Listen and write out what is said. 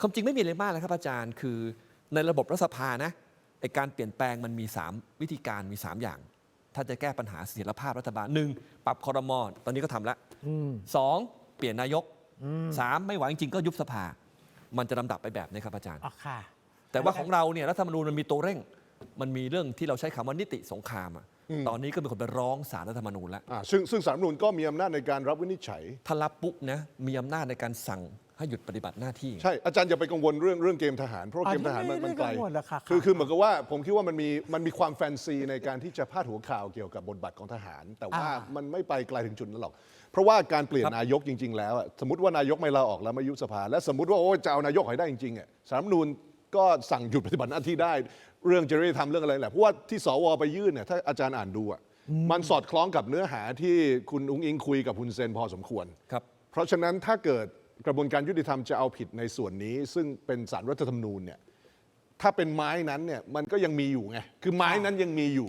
ความจริงไม่มีอะไรมากนะครับอาจารย์ คือในระบบรัฐสภานะไอการเปลี่ยนแปลงมันมี 3 วิธีการมี 3 อย่าง ถ้าจะแก้ปัญหาเสถียรภาพรัฐบาลหนึ่งปรับคอรมอตอนนี้ก็ทำแล้วสองเปลี่ยนนายกสามไม่ไหวจริงๆก็ยุบสภา มันจะลำดับไปแบบนี้ครับอาจารย์ อ๋อค่ะ แต่ว่าของเราเนี่ยรัฐธรรมนูญมันมีตัวเร่ง มันมีเรื่องที่เราใช้คำว่านิติสงครามอะตอนนี้ก็มีคนไปร้องศาลรัฐธรรมนูญแล้ว อ่าซึ่งซึ่งสารรัฐธรรมนูญก็มีอำนาจในการรับวินิจฉัย ถ้ารับปุ๊บนะมีอำนาจในการสั่ง ให้หยุดปฏิบัติหน้าที่ ใช่อาจารย์อย่าไปกังวลเรื่องเรื่องเกมทหาร เพราะว่าอ๋อเกมทหารมันไม่มันไม่ไกลกังวลหรอกค่ะคือค่ะคือเหมือนกับว่าผมคิดว่ามันมีมันมีความแฟนซีในการที่จะพาดหัวข่าวเกี่ยวกับบทบาทของทหาร แต่ว่าอ่ามันไม่ไปไกลถึงจุดนั้นหรอก เพราะว่าการเปลี่ยนครับนายกจริง ๆ แล้วอะสมมติว่านายกไม่ลาออกแล้วไม่ยุบสภา และสมมติว่าโอ้ยจะเอานายกให้ได้จริงๆอะสารรัฐธรรมนูญก็สั่งหยุดปฏิบัติหน้าที่ได้ เรื่องจริยธรรมเรื่องอะไรแหละเพราะว่าที่สวไปยื่นเนี่ยถ้าอาจารย์อ่านดูอะมันสอดคล้องกับเนื้อหาที่คุณอุ้งอิงคุยกับคุณเซนพอสมควรครับเพราะฉะนั้นถ้าเกิด กระบวนการยุติธรรมจะเอาผิดในส่วนนี้ ซึ่งเป็นสารรัฐธรรมนูญเนี่ยถ้าเป็นไม้นั้นเนี่ยมันก็ยังมีอยู่ไง คือไม้นั้นยังมีอยู่